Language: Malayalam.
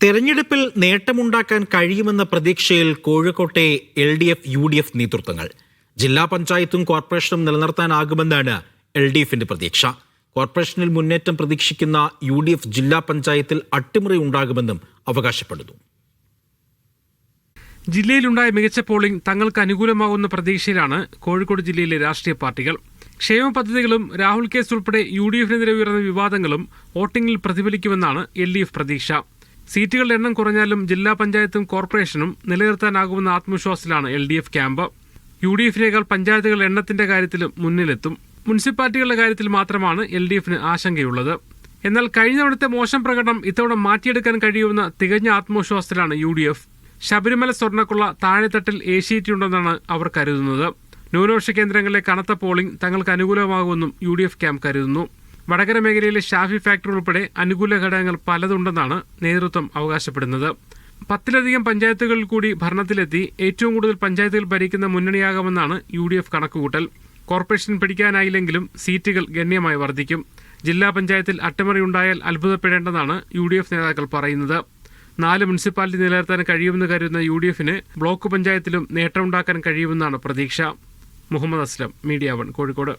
തെരഞ്ഞെടുപ്പിൽ നേട്ടമുണ്ടാക്കാൻ കഴിയുമെന്ന പ്രതീക്ഷയിൽ കോഴിക്കോട്ടെ L D F U D F നേതൃത്വങ്ങൾ. ജില്ലാ പഞ്ചായത്തും കോർപ്പറേഷനും നിലനിർത്താനാകുമെന്നാണ് എൽ ഡി എഫിന്റെ പ്രതീക്ഷ. കോർപ്പറേഷനിൽ മുന്നേറ്റം പ്രതീക്ഷിക്കുന്ന യു ഡി എഫ് ജില്ലാ പഞ്ചായത്തിൽ അട്ടിമറി ഉണ്ടാകുമെന്നും അവകാശപ്പെടുന്നു. ജില്ലയിലുണ്ടായ മികച്ച പോളിംഗ് തങ്ങൾക്ക് അനുകൂലമാകുന്ന പ്രതീക്ഷയിലാണ് കോഴിക്കോട് ജില്ലയിലെ രാഷ്ട്രീയ പാർട്ടികൾ. ക്ഷേമ പദ്ധതികളും രാഹുൽ കേസ് ഉൾപ്പെടെ യു ഡി എഫിനെതിരെ ഉയർന്ന വിവാദങ്ങളും വോട്ടിംഗിൽ പ്രതിഫലിക്കുമെന്നാണ് എൽ ഡി എഫ് പ്രതീക്ഷ. സീറ്റുകളുടെ എണ്ണം കുറഞ്ഞാലും ജില്ലാ പഞ്ചായത്തും കോർപ്പറേഷനും നിലനിർത്താനാകുമെന്ന ആത്മവിശ്വാസത്തിലാണ് L D F camp. U D എഫിനേക്കാൾ പഞ്ചായത്തുകളുടെ എണ്ണത്തിന്റെ കാര്യത്തിലും മുന്നിലെത്തും. മുനിസിപ്പാലിറ്റികളുടെ കാര്യത്തിൽ മാത്രമാണ് എൽ ഡി എഫിന് ആശങ്കയുള്ളത്. എന്നാൽ കഴിഞ്ഞ മോശം പ്രകടനം ഇത്തവണ മാറ്റിയെടുക്കാൻ കഴിയുമെന്ന തികഞ്ഞ ആത്മവിശ്വാസത്തിലാണ് യു ഡി എഫ് ശബരിമല സ്വർണക്കുള്ള താഴെത്തട്ടിൽ ഏശിയിട്ടുണ്ടെന്നാണ് അവർ കരുതുന്നത്. ന്യൂനപക്ഷ കേന്ദ്രങ്ങളിലെ കനത്ത പോളിംഗ് തങ്ങൾക്ക് അനുകൂലമാകുമെന്നും യു ഡി എഫ് ക്യാമ്പ് കരുതുന്നു. വടകര മേഖലയിലെ ഷാഫി ഫാക്ടറി ഉൾപ്പെടെ അനുകൂല ഘടകങ്ങൾ പലതുണ്ടെന്നാണ് നേതൃത്വം അവകാശപ്പെടുന്നത്. പത്തിലധികം പഞ്ചായത്തുകളിൽ കൂടി ഭരണത്തിലെത്തി ഏറ്റവും കൂടുതൽ പഞ്ചായത്തുകൾ ഭരിക്കുന്ന മുന്നണിയാകുമെന്നാണ് യു ഡി എഫ് കണക്കുകൂട്ടൽ. കോർപ്പറേഷൻ പിടിക്കാനായില്ലെങ്കിലും സീറ്റുകൾ ഗണ്യമായി വർദ്ധിക്കും. ജില്ലാ പഞ്ചായത്തിൽ അട്ടിമറിയുണ്ടായാൽ അത്ഭുതപ്പെടേണ്ടെന്നാണ് യു ഡി എഫ് നേതാക്കൾ പറയുന്നത്. നാല് മുനിസിപ്പാലിറ്റി നിലനിർത്താൻ കഴിയുമെന്ന് കരുതുന്ന യു ഡി എഫിന് ബ്ലോക്ക് പഞ്ചായത്തിലും നേട്ടമുണ്ടാക്കാൻ കഴിയുമെന്നാണ് പ്രതീക്ഷ. Muhammad Aslam media one Kozhikode.